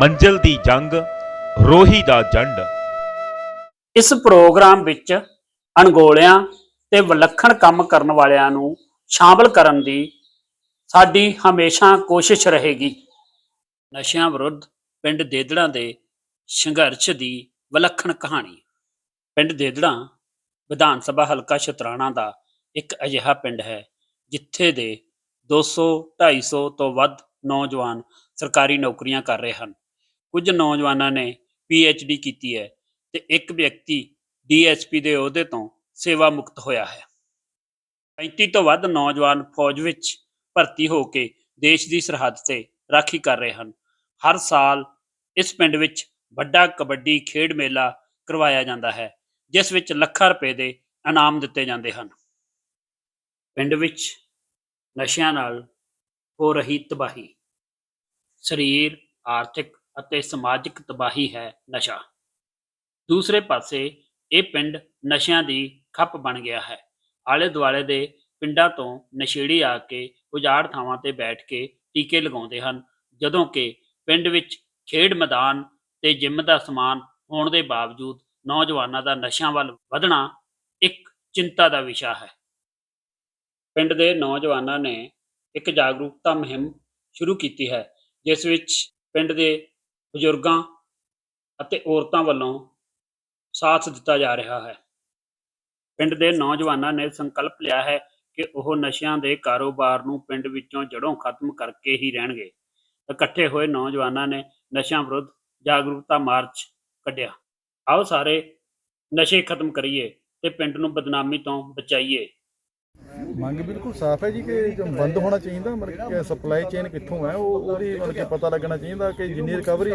ਮੰਜ਼ਲ ਦੀ ਜੰਗ, ਰੋਹੀ ਦਾ ਜੰਡ। ਇਸ ਪ੍ਰੋਗਰਾਮ ਵਿੱਚ ਅਣਗੋਲਿਆਂ ਤੇ ਵਿਲੱਖਣ ਕੰਮ ਕਰਨ ਵਾਲਿਆਂ ਨੂੰ ਸ਼ਾਮਲ ਕਰਨ ਦੀ ਸਾਡੀ ਹਮੇਸ਼ਾ ਕੋਸ਼ਿਸ਼ ਰਹੇਗੀ। ਨਸ਼ਿਆਂ ਵਿਰੁੱਧ ਪਿੰਡ ਦੇਦੜਾਂ ਦੇ ਸੰਘਰਸ਼ ਦੀ ਵਿਲੱਖਣ ਕਹਾਣੀ। ਪਿੰਡ ਦੇਦੜਾਂ ਵਿਧਾਨ ਸਭਾ ਹਲਕਾ ਸ਼ਤਰਾਣਾ ਦਾ ਇੱਕ ਅਜਿਹਾ ਪਿੰਡ ਹੈ, ਜਿੱਥੇ ਦੇ 200 250 ਤੋਂ ਵੱਧ ਨੌਜਵਾਨ ਸਰਕਾਰੀ ਨੌਕਰੀਆਂ ਕਰ ਰਹੇ ਹਨ। ਕੁਝ ਨੌਜਵਾਨਾਂ ਨੇ ਡੀ ਕੀਤੀ ਹੈ ਤੇ ਇੱਕ ਵਿਅਕਤੀ ਡੀਐਸਪੀ ਦੇ ਅਹੁਦੇ ਤੋਂ ਸੇਵਾ ਮੁਕਤ ਹੋਇਆ ਹੈ। 35 ਤੋਂ ਵੱਧ ਨੌਜਵਾਨ ਫੌਜ ਵਿੱਚ ਭਰਤੀ ਹੋ ਕੇ ਦੇਸ਼ ਦੀ ਸਰਹੱਦ ਤੇ ਰਾਖੀ ਕਰ ਰਹੇ ਹਨ। ਹਰ ਸਾਲ ਇਸ ਪਿੰਡ ਵਿੱਚ ਵੱਡਾ ਕਬੱਡੀ ਖੇਡ ਮੇਲਾ ਕਰਵਾਇਆ ਜਾਂਦਾ ਹੈ, ਜਿਸ ਵਿੱਚ ਲੱਖਾਂ ਰੁਪਏ ਦੇ ਇਨਾਮ ਦਿੱਤੇ ਜਾਂਦੇ ਹਨ। ਪਿੰਡ ਵਿੱਚ ਨਸ਼ਿਆਂ ਨਾਲ ਹੋ ਰਹੀ ਤਬਾਹੀ, ਸਰੀਰ, ਆਰਥਿਕ ਅਤੇ ਸਮਾਜਿਕ ਤਬਾਹੀ ਹੈ ਨਸ਼ਾ। ਦੂਸਰੇ ਪਾਸੇ, ਇਹ ਪਿੰਡ ਨਸ਼ਿਆਂ ਦੀ ਖੱਪ ਬਣ ਗਿਆ ਹੈ। ਆਲੇ ਦੁਆਲੇ ਦੇ ਪਿੰਡਾਂ ਤੋਂ ਨਸ਼ੇੜੀ ਆ ਕੇ ਉਜਾੜ ਥਾਵਾਂ ਤੇ ਬੈਠ ਕੇ ਟੀਕੇ ਲਗਾਉਂਦੇ ਹਨ, ਜਦੋਂ ਕਿ ਪਿੰਡ ਵਿੱਚ ਖੇਡ ਮੈਦਾਨ ਤੇ ਜਿੰਮ ਦਾ ਸਮਾਨ ਹੋਣ ਦੇ ਬਾਵਜੂਦ ਨੌਜਵਾਨਾਂ ਦਾ ਨਸ਼ਿਆਂ ਵੱਲ ਵਧਣਾ ਇੱਕ ਚਿੰਤਾ ਦਾ ਵਿਸ਼ਾ ਹੈ। ਪਿੰਡ ਦੇ ਨੌਜਵਾਨਾਂ ਨੇ ਇੱਕ ਜਾਗਰੂਕਤਾ ਮੁਹਿੰਮ ਸ਼ੁਰੂ ਕੀਤੀ ਹੈ, ਜਿਸ ਵਿੱਚ ਪਿੰਡ ਦੇ ਬਜ਼ੁਰਗਾਂ ਅਤੇ ਔਰਤਾਂ ਵੱਲੋਂ ਸਾਥ ਦਿੱਤਾ ਜਾ ਰਿਹਾ ਹੈ। ਪਿੰਡ ਦੇ ਨੌਜਵਾਨਾਂ ਨੇ ਸੰਕਲਪ ਲਿਆ ਹੈ ਕਿ ਉਹ ਨਸ਼ਿਆਂ ਦੇ ਕਾਰੋਬਾਰ ਨੂੰ ਪਿੰਡ ਵਿੱਚੋਂ ਜੜੋਂ ਖਤਮ ਕਰਕੇ ਹੀ ਰਹਿਣਗੇ। ਇਕੱਠੇ ਹੋਏ ਨੌਜਵਾਨਾਂ ਨੇ ਨਸ਼ਿਆਂ ਵਿਰੁੱਧ ਜਾਗਰੂਕਤਾ ਮਾਰਚ ਕੱਢਿਆ। ਆਓ ਸਾਰੇ ਨਸ਼ੇ ਖਤਮ ਕਰੀਏ ਤੇ ਪਿੰਡ ਨੂੰ ਬਦਨਾਮੀ ਤੋਂ ਬਚਾਈਏ। ਮੰਗ ਬਿਲਕੁਲ ਸਾਫ਼ ਹੈ ਜੀ ਕਿ ਜੋ ਬੰਦ ਹੋਣਾ ਚਾਹੀਦਾ ਮਤਲਬ ਕਿ ਸਪਲਾਈ ਚੇਨ ਕਿੱਥੋਂ ਹੈ ਉਹ ਉਹਦੀ ਮਤਲਬ ਕਿ ਪਤਾ ਲੱਗਣਾ ਚਾਹੀਦਾ ਕਿ ਜਿੰਨੀ ਰਿਕਵਰੀ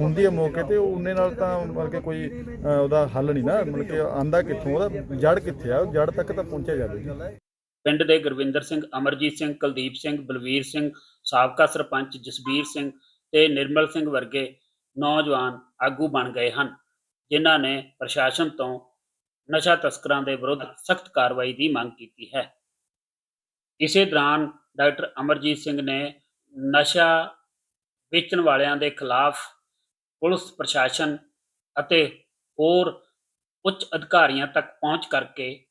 ਹੁੰਦੀ ਹੈ ਮੌਕੇ ਤੇ ਉਹਨੇ ਨਾਲ ਤਾਂ ਮਤਲਬ ਕਿ ਕੋਈ ਅਹ, ਉਹਦਾ ਹੱਲ ਨਹੀਂ ਨਾ ਮਤਲਬ ਕਿ ਆਂਦਾ ਕਿੱਥੋਂ ਉਹਦਾ ਜੜ ਕਿੱਥੇ ਆ ਜੜ ਤੱਕ ਤਾਂ ਪਹੁੰਚਿਆ ਜਾਵੇ ਜੀ। ਪਿੰਡ ਦੇ ਗੁਰਵਿੰਦਰ ਸਿੰਘ ਅਮਰਜੀਤ ਸਿੰਘ ਕੁਲਦੀਪ ਸਿੰਘ ਬਲਵੀਰ ਸਿੰਘ ਸਾਬਕਾ ਸਰਪੰਚ ਜਸਬੀਰ ਸਿੰਘ ਤੇ ਨਿਰਮਲ ਸਿੰਘ ਵਰਗੇ ਨੌਜਵਾਨ ਆਗੂ ਬਣ ਗਏ ਹਨ ਜਿਨ੍ਹਾਂ ਨੇ ਪ੍ਰਸ਼ਾਸਨ ਤੋਂ ਨਸ਼ਾ ਤਸਕਰਾਂ ਦੇ ਵਿਰੁੱਧ ਸਖਤ ਕਾਰਵਾਈ ਦੀ ਮੰਗ ਕੀਤੀ ਹੈ। ਇਸੇ ਦੌਰਾਨ ਡਾਕਟਰ ਅਮਰਜੀਤ ਸਿੰਘ ਨੇ ਨਸ਼ਾ ਵੇਚਣ ਵਾਲਿਆਂ ਦੇ ਖਿਲਾਫ ਪੁਲਿਸ ਪ੍ਰਸ਼ਾਸਨ ਅਤੇ ਹੋਰ ਉੱਚ ਅਧਿਕਾਰੀਆਂ ਤੱਕ ਪਹੁੰਚ ਕਰਕੇ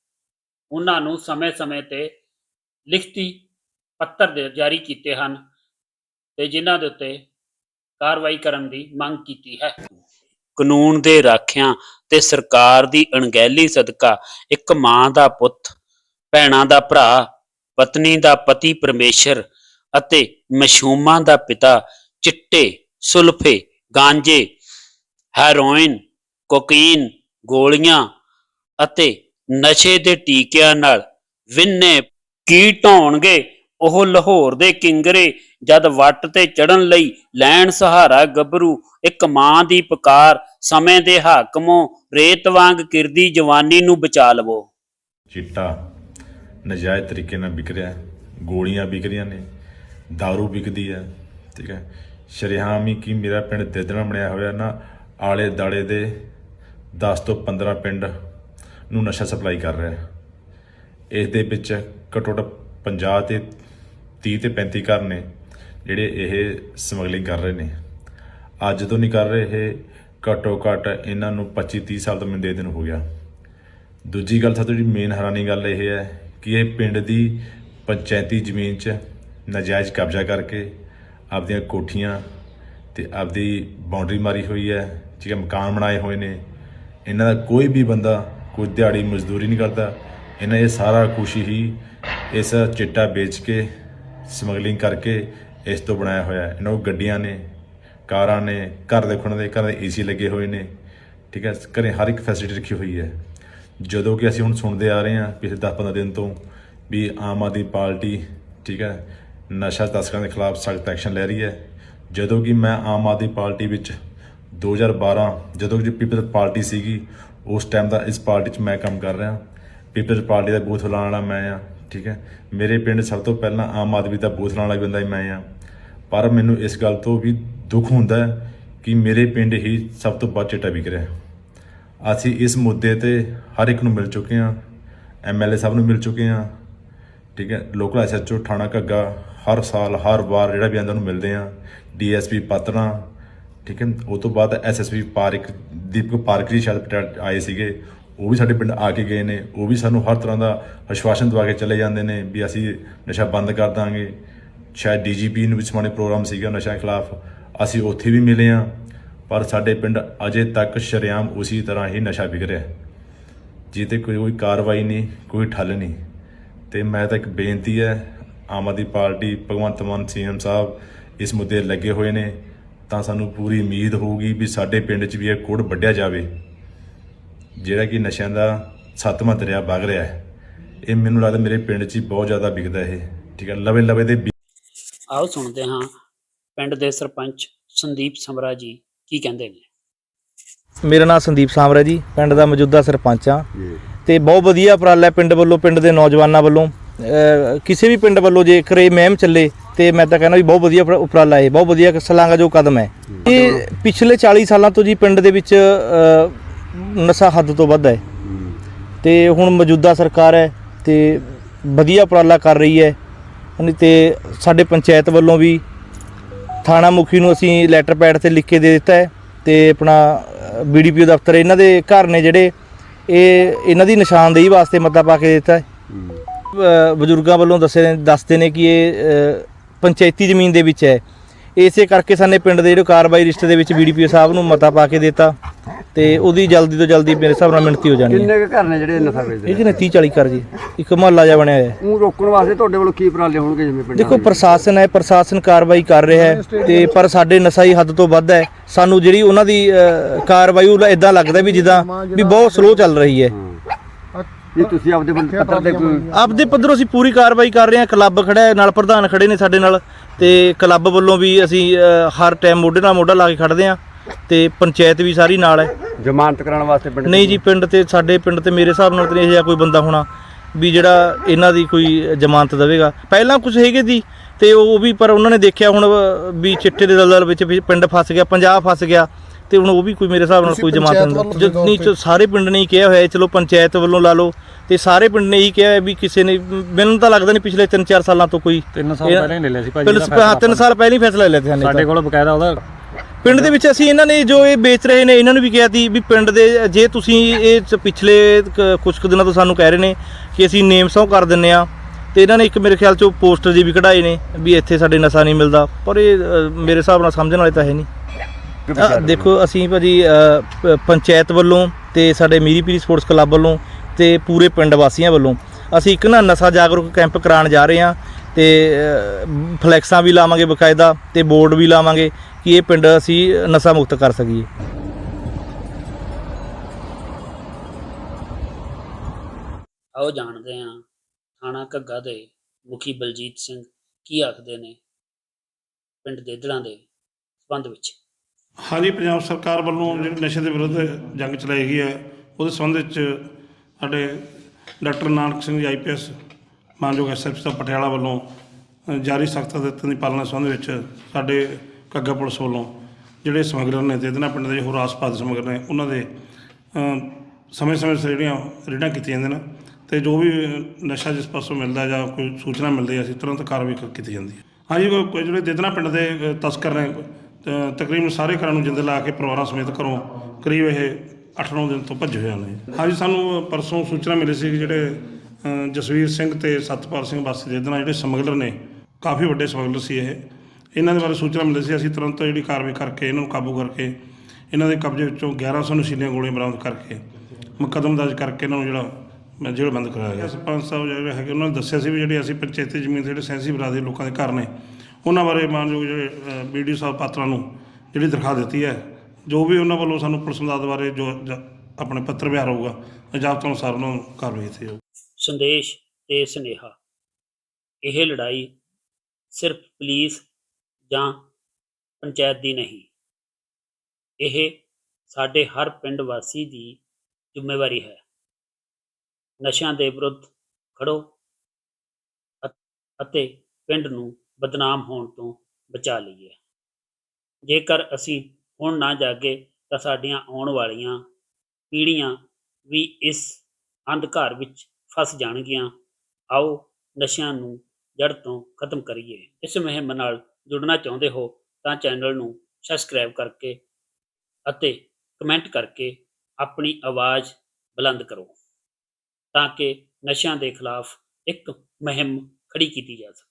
ਉਹਨਾਂ ਨੂੰ ਸਮੇਂ-ਸਮੇਂ ਤੇ ਲਿਖਤੀ ਪੱਤਰ ਦੇ ਜਾਰੀ ਕੀਤੇ ਹਨ ਤੇ ਜਿਨ੍ਹਾਂ ਦੇ ਉੱਤੇ ਕਾਰਵਾਈ ਕਰਨ ਦੀ ਮੰਗ ਕੀਤੀ ਹੈ। ਕਾਨੂੰਨ ਦੇ ਰਾਖਿਆਂ ਤੇ ਸਰਕਾਰ ਦੀ ਅਣਗਹਿਲੀ ਸਦਕਾ ਇੱਕ ਮਾਂ ਦਾ ਪੁੱਤ, ਭੈਣਾਂ ਦਾ ਭਰਾ, ਪਤਨੀ ਦਾ ਪਤੀ ਪਰਮੇਸ਼ਰ ਅਤੇ ਮਸ਼ੂਮਾਂ ਦਾ ਪਿਤਾ ਚਿੱਟੇ, ਸੁਲਫੇ, ਗਾਂਜੇ, ਹੈਰੋਇਨ, ਕੋਕੀਨ, ਗੋਲੀਆਂ ਅਤੇ ਨਸ਼ੇ ਦੇ ਟੀਕਿਆਂ ਨਾਲ ਵਿੰਨੇ ਕੀ ਢਾਉਣਗੇ? ਉਹ ਲਾਹੌਰ ਦੇ ਕਿੰਗਰੇ ਜਦ ਵੱਟ ਤੇ ਚੜਨ ਲਈ ਲੈਣ ਸਹਾਰਾ ਗੱਭਰੂ ਇੱਕ ਮਾਂ ਦੀ ਪੁਕਾਰ ਸਮੇਂ ਦੇ ਹਾਕਮੋਂ, ਰੇਤ ਵਾਂਗ ਕਿਰਦੀ ਜਵਾਨੀ ਨੂੰ ਬਚਾ ਲਵੋ। ਚਿੱਟਾ ਨਜਾਇਜ਼ ਤਰੀਕੇ ਨਾਲ ਵਿਕ ਰਿਹਾ ਗੋਲੀਆਂ ਵਿਕ ਰਹੀਆਂ ਨੇ, दारू ਵਿਕਦੀ ਹੈ, ਠੀਕ ਹੈ। ਸ਼ਰੇਆਮ ਹੀ ਕੀ ਮੇਰਾ ਪਿੰਡ ਦੇਦਣਾ ਬਣਿਆ ਹੋਇਆ ਨਾ ਆਲੇ ਦਾਲੇ ਦੇ 10 ਤੋਂ 15 ਪਿੰਡ ਨੂੰ ਨਸ਼ਾ ਸਪਲਾਈ ਕਰ ਰਿਹਾ ਹੈ। ਇਸ ਦੇ ਵਿੱਚ ਘੱਟੋ ਘੱਟ 50 ਤੇ 30 ਤੇ 35 ਘਰ ਨੇ, ਜਿਹੜੇ ਇਹ ਸਮਗਲਿੰਗ ਕਰ ਰਹੇ ਨੇ। ਅੱਜ ਤੋਂ ਨਹੀਂ ਕਰ ਰਹੇ ਇਹ ਘੱਟੋ ਘੱਟ ਇਹਨਾਂ ਨੂੰ 25 30 ਸਾਲ ਤੋਂ ਮੈਨੂੰ ਦਿਨ ਹੋ ਗਿਆ। ਦੂਜੀ ਗੱਲ ਸਭ ਤੋਂ ਜਿਹੜੀ ਮੇਨ ਹੈਰਾਨੀ ਗੱਲ ਇਹ ਹੈ ਕਿ ਇਹ ਪਿੰਡ ਦੀ ਪੰਚਾਇਤੀ ਜ਼ਮੀਨ 'ਚ ਨਾਜਾਇਜ਼ ਕਬਜ਼ਾ ਕਰਕੇ ਆਪਦੀਆਂ ਕੋਠੀਆਂ ਤੇ ਆਪਦੀ ਬਾਉਂਡਰੀ ਮਾਰੀ ਹੋਈ ਹੈ, ਠੀਕ ਹੈ, ਮਕਾਨ ਬਣਾਏ ਹੋਏ ਨੇ। ਇਹਨਾਂ ਦਾ ਕੋਈ ਵੀ ਬੰਦਾ, ਕੋਈ ਦਿਹਾੜੀ ਮਜ਼ਦੂਰੀ ਨਹੀਂ ਕਰਦਾ। ਇਹਨਾਂ ਇਹ ਸਾਰਾ ਕੁਛ ਹੀ ਇਸ ਚਿੱਟਾ ਵੇਚ ਕੇ, ਸਮਗਲਿੰਗ ਕਰਕੇ ਇਸ ਤੋਂ ਬਣਾਇਆ ਹੋਇਆ। ਇਹਨਾਂ ਨੂੰ ਗੱਡੀਆਂ ਨੇ ਕਾਰਾਂ ਨੇ, ਘਰ ਦੇਖਣ ਦੇ, ਘਰਾਂ ਦੇ ਏਸੀ ਲੱਗੇ ਹੋਏ ਨੇ। ਠੀਕ ਹੈ, ਘਰੇ ਹਰ ਇੱਕ ਫੈਸਿਲਿਟੀ ਰੱਖੀ ਹੋਈ ਹੈ। ਜਦੋਂ ਕਿ ਅਸੀਂ ਹੁਣ ਸੁਣਦੇ ਆ ਰਹੇ ਹਾਂ ਪਿਛਲੇ 10-15 ਦਿਨ ਤੋਂ ਵੀ ਆਮ ਆਦਮੀ ਪਾਰਟੀ, ਠੀਕ ਹੈ, ਨਸ਼ਾ ਤਸਕਰਾਂ ਦੇ ਖਿਲਾਫ ਸਖਤ ਐਕਸ਼ਨ ਲੈ ਰਹੀ ਹੈ। ਜਦੋਂ ਕਿ ਮੈਂ ਆਮ ਆਦਮੀ ਪਾਰਟੀ ਵਿੱਚ 2012 ਜਦੋਂ ਕਿ ਪੀਪਲ ਪਾਰਟੀ ਸੀਗੀ, ਉਸ ਟਾਈਮ ਦਾ ਇਸ ਪਾਰਟੀ 'ਚ ਮੈਂ ਕੰਮ ਕਰ ਰਿਹਾ। ਪੀਪਲ ਪਾਰਟੀ ਦਾ ਬੂਥ ਲਾਉਣ ਵਾਲਾ ਮੈਂ ਆ ਠੀਕ ਹੈ। ਮੇਰੇ ਪਿੰਡ ਸਭ ਤੋਂ ਪਹਿਲਾਂ ਆਮ ਆਦਮੀ ਦਾ ਬੂਥ ਲਾਉਣ ਵਾਲਾ ਬੰਦਾ ਹੀ ਮੈਂ ਆ ਪਰ ਮੈਨੂੰ ਇਸ ਗੱਲ ਤੋਂ ਵੀ ਦੁੱਖ ਹੁੰਦਾ ਹੈ ਕਿ ਮੇਰੇ ਪਿੰਡ ਹੀ ਸਭ ਤੋਂ ਵੱਧ ਚਿੱਟਾ ਵਿਕ ਰਿਹਾ ਅਸੀਂ ਇਸ ਮੁੱਦੇ ਤੇ ਹਰ ਇੱਕ ਨੂੰ ਮਿਲ ਚੁੱਕੇ ਹਾਂ ਐਮਐਲਏ ਸਾਹਿਬ ਨੂੰ ਮਿਲ ਚੁੱਕੇ ਹਾਂ, ਠੀਕ ਹੈ, ਲੋਕਲ ਐਸਐਚਓ ਥਾਣਾ ਘੱਗਾ, ਹਰ ਸਾਲ, ਹਰ ਵਾਰ ਜਿਹੜਾ ਵੀ ਆਉਂਦਾ ਉਹਨੂੰ ਮਿਲਦੇ ਹਾਂ ਡੀਐਸਪੀ ਪਾਤਣਾ ਠੀਕ ਹੈ, ਉਹ ਤੋਂ ਬਾਅਦ ਐਸਐਸਪੀ ਪਾਰਕ, ਦੀਪਕ ਪਾਰਕ ਜੀ ਸ਼ਾਇਦ ਪਟਿਆਲਾ ਆਏ ਸੀਗੇ, ਉਹ ਵੀ ਸਾਡੇ ਪਿੰਡ ਆ ਕੇ ਗਏ ਨੇ, ਉਹ ਵੀ ਸਾਨੂੰ ਹਰ ਤਰ੍ਹਾਂ ਦਾ ਅਸ਼ਵਾਸਨ ਦਵਾ ਕੇ ਚਲੇ ਜਾਂਦੇ ਨੇ ਵੀ ਅਸੀਂ ਨਸ਼ਾ ਬੰਦ ਕਰ ਦਾਂਗੇ, ਸ਼ਾਇਦ ਡੀਜੀਪੀ ਨੂੰ ਵੀ ਸਮਾਣੇ ਪ੍ਰੋਗਰਾਮ ਸੀਗਾ ਨਸ਼ਾ ਖਿਲਾਫ ਅਸੀਂ ਉੱਥੇ ਵੀ ਮਿਲੇ ਆ ਪਰ ਸਾਡੇ ਪਿੰਡ ਅਜੇ ਤੱਕ ਸ਼ਰੇਆਮ ਉਸੇ ਤਰ੍ਹਾਂ ਹੀ ਨਸ਼ਾ ਵਿਕ ਰਿਹਾ ਹੈ। ਜਿਹਤੇ ਕੋਈ ਕੋਈ ਕਾਰਵਾਈ ਨਹੀਂ, ਕੋਈ ਠੱਲ ਨਹੀਂ। ਤੇ ਮੈਂ ਤਾਂ ਇੱਕ ਬੇਨਤੀ ਹੈ, ਆਮ ਆਦਮੀ ਪਾਰਟੀ ਭਗਵੰਤ ਮਾਨ ਸੀਐਮ ਸਾਹਿਬ ਇਸ ਮੁੱਦੇ ਲੱਗੇ ਹੋਏ ਨੇ, ਤਾਂ ਸਾਨੂੰ ਪੂਰੀ ਉਮੀਦ ਹੋਊਗੀ ਵੀ ਸਾਡੇ ਪਿੰਡ 'ਚ ਵੀ ਇਹ ਕੋੜ ਵੱਢਿਆ ਜਾਵੇ, ਜਿਹੜਾ ਕਿ ਨਸ਼ਿਆਂ ਦਾ ਸੱਤਵਾਂ ਦਰਿਆ ਵਗ ਰਿਹਾ ਹੈ। ਇਹ ਮੈਨੂੰ ਲੱਗਦਾ ਮੇਰੇ ਪਿੰਡ 'ਚ ਹੀ ਬਹੁਤ ਜ਼ਿਆਦਾ ਵਿਕਦਾ ਇਹ। ਠੀਕ ਹੈ ਲਵੇ ਲਵੇ ਦੇ ਆਓ ਸੁਣਦੇ ਹਾਂ। ਪਿੰਡ ਦੇ ਸਰਪੰਚ ਸੰਦੀਪ ਸਮਰਾ ਜੀ ਕੀ ਕਹਿੰਦੇ ਨੇ? ਮੇਰਾ ਨਾਮ ਸੰਦੀਪ ਸਾਮਰਾ ਜੀ ਪਿੰਡ ਦਾ ਮੌਜੂਦਾ ਸਰਪੰਚ ਆ ਤੇ ਬਹੁਤ ਵਧੀਆ ਉਪਰਾਲਾ ਹੈ ਪਿੰਡ ਵੱਲੋਂ ਪਿੰਡ ਦੇ ਨੌਜਵਾਨਾਂ ਵੱਲੋਂ। ਕਿਸੇ ਵੀ ਪਿੰਡ ਵੱਲੋਂ ਜੇਕਰ ਇਹ ਮਹਿਮ ਚੱਲੇ ਤੇ ਮੈਂ ਤਾਂ ਕਹਿੰਦਾ ਵੀ ਬਹੁਤ ਵਧੀਆ ਉਪਰਾ- ਉਪਰਾਲਾ ਹੈ ਬਹੁਤ ਵਧੀਆ ਸਲਾਂਗਾ ਜੋ ਕਦਮ ਹੈ। ਇਹ ਪਿਛਲੇ 40 ਸਾਲਾਂ ਤੋਂ ਜੀ ਪਿੰਡ ਦੇ ਵਿੱਚ ਨਸ਼ਾ ਹੱਦ ਤੋਂ ਵੱਧ ਹੈ। ਤੇ ਹੁਣ ਮੌਜੂਦਾ ਸਰਕਾਰ ਹੈ ਤੇ ਵਧੀਆ ਉਪਰਾਲਾ ਕਰ ਰਹੀ ਹੈ। ਤੇ ਸਾਡੇ ਪੰਚਾਇਤ ਵੱਲੋਂ ਵੀ ਥਾਣਾ ਮੁਖੀ ਨੂੰ ਅਸੀਂ ਲੈਟਰ ਪੈਡ ਤੇ ਲਿਖ ਕੇ ਦੇ ਦਿੱਤਾ ਹੈ ਤੇ ਆਪਣਾ ਬੀਡੀਪੀਓ ਦਫ਼ਤਰ ਇਹਨਾਂ ਦੇ ਘਰ ਨੇ ਜਿਹੜੇ ਇਹ ਇਹਨਾਂ ਦੀ ਨਿਸ਼ਾਨਦੇਹੀ ਵਾਸਤੇ ਮਤਾ ਪਾ ਕੇ ਦਿੱਤਾ ਹੈ। ਬਜ਼ੁਰਗਾਂ ਵੱਲੋਂ ਦੱਸੇ ਦੱਸਦੇ ਨੇ ਕਿ ਇਹ ਪੰਚਾਇਤੀ ਜ਼ਮੀਨ ਦੇ ਵਿੱਚ ਹੈ। ਇਸੇ ਕਰਕੇ ਸਾਨੇ ਪਿੰਡ ਦੇ ਜਿਹੜੇ ਕਾਰਵਾਈ ਰਿਸ਼ਤੇ ਦੇ ਵਿੱਚ ਬੀਡੀਪੀਓ ਸਾਹਿਬ ਨੂੰ ਮਤਾ ਪਾ ਕੇ ਦਿੱਤਾ ਤੇ ਉਹਦੀ ਜਲਦੀ ਤੋਂ ਜਲਦੀ ਮੇਰੇ ਹਿਸਾਬ ਨਾਲ ਮਿਣਤੀ ਹੋ ਜਾਣੀ ਹੈ। ਕਿੰਨੇ ਕੁ ਘਰ ਨੇ ਜਿਹੜੇ ਨਸ਼ਾ ਵੇਚਦੇ ਇਹ ਜਿਹਨੇ 30 40 ਕਰ ਜੀ ਇੱਕ ਮੁਹੱਲਾ ਜਿਹਾ ਬਣਿਆ ਹੋਇਆ। ਹੈ ਉਹ ਰੋਕਣ ਵਾਸਤੇ ਤੁਹਾਡੇ ਵੱਲੋਂ ਕੀ ਉਪਰਾਲੇ ਹੋਣਗੇ ਜਿਵੇਂ ਪਿੰਡਾਂ ਦੇਖੋ? ਪ੍ਰਸ਼ਾਸਨ ਹੈ ਪ੍ਰਸ਼ਾਸਨ ਕਾਰਵਾਈ ਕਰ ਰਿਹਾ ਹੈ ਤੇ ਪਰ ਸਾਡੇ ਨਸ਼ਾਈ ਹੱਦ ਤੋਂ ਵੱਧ ਹੈ। ਸਾਨੂੰ ਜਿਹੜੀ ਉਹਨਾਂ ਦੀ ਕਾਰਵਾਈ ਉਹ ਇਦਾਂ ਲੱਗਦਾ ਵੀ ਜਿੱਦਾਂ ਵੀ ਬਹੁਤ ਸਲੋ ਚੱਲ ਰਹੀ ਹੈ। ਕੀ ਤੁਸੀਂ ਆਪਦੇ ਬੰਦ ਪੱਤਰ ਤੇ ਕੋਈ ਆਪਦੇ ਪੱਧਰੋਂ ਅਸੀਂ ਪੂਰੀ ਕਾਰਵਾਈ ਕਰ ਰਹੇ ਹਾਂ। ਕਲੱਬ ਖੜਾ ਹੈ ਨਾਲ ਪ੍ਰਧਾਨ ਖੜੇ ਨੇ ਸਾਡੇ ਨਾਲ। ਤੇ ਕਲੱਬ ਵੱਲੋਂ ਵੀ ਅਸੀਂ ਅ, ਹਰ ਟਾਈਮ ਮੋਢੇ ਨਾਲ ਮੋਢਾ ਲਾ ਕੇ ਖੜਦੇ ਹਾਂ ਤੇ ਪੰਚਾਇਤ ਵੀ ਸਾਰੀ ਨਾਲ ਹੈ। ਜ਼ਮਾਨਤ ਕਰਾਉਣ ਵਾਸਤੇ ਪਿੰਡ ਨਹੀਂ ਜੀ ਪਿੰਡ ਤੇ ਸਾਡੇ ਪਿੰਡ ਤੇ ਮੇਰੇ ਹਿਸਾਬ ਨਾਲ ਤੇ ਇਹ ਜਿਹਾ ਕੋਈ ਬੰਦਾ ਹੋਣਾ ਵੀ ਜਿਹੜਾ ਇਹਨਾਂ ਦੀ ਕੋਈ ਜ਼ਮਾਨਤ ਦੇਵੇਗਾ। ਪਹਿਲਾਂ ਕੁਝ ਹੈਗੇ ਦੀ ਤੇ ਉਹ ਵੀ ਪਰ ਉਹਨਾਂ ਨੇ ਦੇਖਿਆ ਹੁਣ ਵੀ ਚਿੱਟੇ ਦੇ ਦਲਦਲ ਵਿੱਚ ਵੀ ਪਿੰਡ ਫਸ ਗਿਆ ਪੰਜਾਬ ਫਸ ਗਿਆ ਤੇ ਹੁਣ ਉਹ ਵੀ ਕੋਈ ਮੇਰੇ ਹਿਸਾਬ ਨਾਲ ਕੋਈ ਜ਼ਮਾਨਤ ਨਹੀਂ। ਦਿੰਦਾ। ਜੋ- ਨਹੀਂ ਚਲੋ ਸਾਰੇ ਪਿੰਡ ਨੇ ਹੀ ਕਿਹਾ ਹੋਇਆ ਹੈ, ਚਲੋ ਪੰਚਾਇਤ ਵੱਲੋਂ ਲਾ ਲਓ ਤੇ ਸਾਰੇ ਪਿੰਡ ਨੇ ਇਹੀ ਕਿਹਾ ਹੈ ਵੀ ਕਿਸੇ ਨੇ ਮੈਨੂੰ ਤਾਂ ਲੱਗਦਾ ਨਹੀਂ ਪਿਛਲੇ 3-4 ਸਾਲਾਂ ਤੋਂ ਕੋਈ ਤਿੰਨ ਸਾਲ ਇਹ- ਪਹਿਲਾਂ ਹੀ ਲੈ ਲਿਆ ਸੀ ਭਾਜੀ ਪਹਿਲਾਂ ਇਹਦਾ ਹਾਂ, ਤਿੰਨ ਸਾਲ ਪਹਿਲਾਂ ਹੀ ਫੈਸਲਾ ਲੈ ਲਿਆ ਸੀ ਸਾਡੇ ਕੋਲ ਬਕਾਇਦਾ ਉਹਦਾ ਪਿੰਡ ਦੇ ਵਿੱਚ ਅਸੀਂ ਇਹਨਾਂ ਨੇ ਜੋ ਇਹ ਵੇਚ ਰਹੇ ਨੇ ਇਹਨਾਂ ਨੂੰ ਵੀ ਕਿਹਾ ਸੀ ਵੀ ਪਿੰਡ ਦੇ ਜੇ ਤੁਸੀਂ ਇਹ ਚ ਪਿਛਲੇ ਕ- ਕੁਝ ਕੁ ਦਿਨਾਂ ਤੋਂ ਸਾਨੂੰ ਕਹਿ ਰਹੇ ਨੇ ਕਿ ਅਸੀਂ ਨੇਮ ਸੌ ਕਰ ਦਿੰਨੇ ਆ ਤੇ ਇਹਨਾਂ ਨੇ ਇੱਕ ਮੇਰੇ ਖਿਆਲ ਚ ਪੋਸਟਰ ਜੀ ਵੀ ਕਢਾਏ ਨੇ ਵੀ ਇੱਥੇ ਸਾਡੇ ਨਸ਼ਾ ਨਹੀਂ ਮਿਲਦਾ ਪਰ ਇਹ ਅ, ਮੇਰੇ ਹਿਸਾਬ ਨਾਲ ਸਮਝਣ ਵਾਲੇ ਤਾਂ ਹੈ ਨਹੀਂ। ਅ, ਦੇਖੋ ਅਸੀਂ ਭਾਜੀ ਅ, ਪ- ਪੰਚਾਇਤ ਵੱਲੋਂ ਤੇ ਸਾਡੇ ਮੀਰੀ ਪੀਰੀ ਸਪੋਰਟਸ ਕਲੱਬ ਵੱਲੋਂ ਤੇ ਪੂਰੇ ਪਿੰਡ ਵਾਸੀਆਂ ਵੱਲੋਂ ਅਸੀਂ ਇੱਕ ਨਾ ਨਸ਼ਾ ਜਾਗਰੂਕ ਕੈਂਪ ਕਰਾਉਣ ਜਾ ਰਹੇ ਹਾਂ ਤੇ ਫਲੈਕਸਾਂ ਵੀ ਲਾਵਾਂਗੇ ਬਕਾਇਦਾ ਤੇ ਬੋਰਡ ਵੀ ਲਾਵਾਂਗੇ ਕਿ ਇਹ ਪਿੰਡ ਅਸੀਂ ਨਸ਼ਾ ਮੁਕਤ ਕਰ ਸਕੀਏ। ਆਓ ਜਾਣਦੇ ਹਾਂ ਥਾਣਾ ਘੱਗਾ ਦੇ ਮੁਖੀ ਬਲਜੀਤ ਸਿੰਘ ਕੀ ਆਖਦੇ ਨੇ ਪਿੰਡ ਦੇਦੜਾਂ ਦੇ ਸੰਬੰਧ ਵਿੱਚ। ਹਾਂਜੀ ਪੰਜਾਬ ਸਰਕਾਰ ਵੱਲੋਂ ਜਿਹੜੀ ਨਸ਼ੇ ਦੇ ਵਿਰੁੱਧ ਜੰਗ ਚਲਾਈ ਗਈ ਹੈ ਉਹਦੇ ਸੰਬੰਧ ਵਿੱਚ ਸਾਡੇ ਡਾਕਟਰ ਨਾਨਕ ਸਿੰਘ ਜੀ ਆਈਪੀਐਸ ਮਾਨਯੋਗ ਐਸਐਸਪੀ ਸਾਹਿਬ ਪਟਿਆਲਾ ਵੱਲੋਂ ਜਾਰੀ ਸਖਤ ਹਦਾਇਤਾਂ ਦੀ ਪਾਲਣਾ ਸੰਬੰਧ ਵਿੱਚ ਸਾਡੇ ਕੱਗਾ ਪੁਲਿਸ ਵੱਲੋਂ ਜਿਹੜੇ ਸਮਗਲਰ ਨੇ ਤੇ ਇਹਦੇ ਪਿੰਡ ਦੇ ਹੋਰ ਆਸ-ਪਾਸ ਦੇ ਸਮਗਲਰ ਨੇ, ਉਹਨਾਂ ਦੇ ਸਮੇਂ-ਸਮੇਂ ਸਿਰ ਜਿਹੜੀਆਂ ਰੇਡਾਂ ਕੀਤੀਆਂ ਜਾਂਦੀਆਂ ਨੇ ਤੇ ਜੋ ਵੀ ਨਸ਼ਾ ਜਿਸ ਪਾਸੋਂ ਮਿਲਦਾ ਜਾਂ ਕੋਈ ਸੂਚਨਾ ਮਿਲਦੀ ਹੈ, ਅਸੀਂ ਤੁਰੰਤ ਕਾਰਵਾਈ ਕੀਤੀ ਜਾਂਦੀ ਹੈ। ਹਾਂਜੀ ਕੋਈ- ਜਿਹੜੇ ਦੇਦਨਾ ਪਿੰਡ ਦੇ ਤਸਕਰ ਨੇ ਤਕਰੀਬਨ ਸਾਰੇ ਘਰਾਂ ਨੂੰ ਜਿੰਦੇ ਲਾ ਕੇ ਪਰਿਵਾਰਾਂ ਸਮੇਤ ਘਰੋਂ ਕਰੀਬ ਇਹ 8-9 ਦਿਨ ਤੋਂ ਭੱਜੇ ਹੋਏ ਨੇ ਹਾਂਜੀ ਸਾਨੂੰ ਪਰਸੋਂ ਸੂਚਨਾ ਮਿਲੀ ਸੀ ਕਿ ਜਿਹੜੇ ਅ, ਜਸਵੀਰ ਸਿੰਘ ਤੇ ਸਤਪਾਲ ਸਿੰਘ ਵਾਸੀ ਦੇਦਨਾ ਜਿਹੜੇ ਸਮਗਲਰ ਨੇ ਕਾਫੀ ਵੱਡੇ ਸਮਗਲਰ ਸੀ ਇਹ। ਇਹਨਾਂ ਦੇ ਬਾਰੇ ਸੂਚਨਾ ਮਿਲੀ ਸੀ ਅਸੀਂ ਤੁਰੰਤ ਜਿਹੜੀ ਕਾਰਵਾਈ ਕਰਕੇ ਇਹਨਾਂ ਨੂੰ ਕਾਬੂ ਕਰਕੇ ਇਹਨਾਂ ਦੇ ਕਬਜ਼ੇ ਵਿੱਚੋਂ 1100 ਨਸ਼ੀਲੀਆਂ ਗੋਲੀਆਂ ਬਰਾਮਦ ਕਰਕੇ ਮੁਕੱਦਮ ਦਰਜ ਕਰਕੇ ਇਹਨਾਂ ਨੂੰ ਜਿਹੜਾ ਮੈਂ ਜੇਲ੍ਹ ਬੰਦ ਕਰਾਇਆ ਗਿਆ। ਸਰਪੰਚ ਸਾਹਿਬ ਜਿਹੜੇ ਹੈਗੇ ਉਹਨਾਂ ਨੇ ਦੱਸਿਆ ਸੀ ਵੀ ਜਿਹੜੇ ਅਸੀਂ ਪੰਚਾਇਤੀ ਜ਼ਮੀਨ ਤੇ ਜਿਹੜੇ ਸੈਂਸੀ ਬਰਾਦਰੀ ਲੋਕਾਂ ਦੇ ਘਰ ਨੇ ਉਹਨਾਂ ਬਾਰੇ ਮਾਨਯੋਗ ਜਿਹੜੇ ਬੀਡੀਓ ਸਾਹਿਬ ਪਾਤਰਾਂ ਨੂੰ ਜਿਹੜੀ ਦਰਖਾਸਤ ਦਿੱਤੀ ਹੈ ਜੋ ਵੀ ਉਹਨਾਂ ਵੱਲੋਂ ਸਾਨੂੰ ਪੁਲਿਸ ਮਦਦ ਬਾਰੇ ਜੋ ਜ- ਆਪਣੇ ਪੱਤਰ ਵਿਹਾਰ ਹੋਊਗਾ ਇਜਾਜ਼ਤ ਅਨੁਸਾਰ ਉਹਨਾਂ ਨੂੰ ਕਾਰਵਾਈ ਕੀਤੀ ਜਾਊਗੀ ਸੰਦੇਸ਼ ਤੇ ਸੁਨੇਹਾ। ਇਹ ਲੜਾਈ ਸਿਰਫ ਪੁਲਿਸ ਜਾਂ ਪੰਚਾਇਤ ਦੀ ਨਹੀਂ, ਇਹ ਸਾਡੇ ਹਰ ਪਿੰਡ ਵਾਸੀ ਦੀ ਜ਼ਿੰਮੇਵਾਰੀ ਹੈ। ਨਸ਼ਿਆਂ ਦੇ ਵਿਰੁੱਧ ਖੜੋ ਅ- ਅਤੇ ਪਿੰਡ ਨੂੰ ਬਦਨਾਮ ਹੋਣ ਤੋਂ ਬਚਾ ਲਈਏ। ਜੇਕਰ ਅਸੀਂ ਹੁਣ ਨਾ ਜਾਗੇ ਤਾਂ ਸਾਡੀਆਂ ਆਉਣ ਵਾਲੀਆਂ ਪੀੜ੍ਹੀਆਂ ਵੀ ਇਸ ਅੰਧਕਾਰ ਵਿੱਚ ਫਸ ਜਾਣਗੀਆਂ। ਆਓ ਨਸ਼ਿਆਂ ਨੂੰ ਜੜ ਤੋਂ ਖਤਮ ਕਰੀਏ। ਇਸ ਮੁਹਿੰਮ ਨਾਲ ਜੁੜਨਾ ਚਾਹੁੰਦੇ ਹੋ ਤਾਂ ਚੈਨਲ ਨੂੰ ਸਬਸਕ੍ਰਾਈਬ ਕਰਕੇ ਅਤੇ ਕਮੈਂਟ ਕਰਕੇ ਆਪਣੀ ਆਵਾਜ਼ ਬੁਲੰਦ ਕਰੋ, ਤਾਂ ਕਿ ਨਸ਼ਿਆਂ ਦੇ ਖਿਲਾਫ ਇੱਕ ਮੁਹਿੰਮ ਖੜੀ ਕੀਤੀ ਜਾ ਸਕੇ।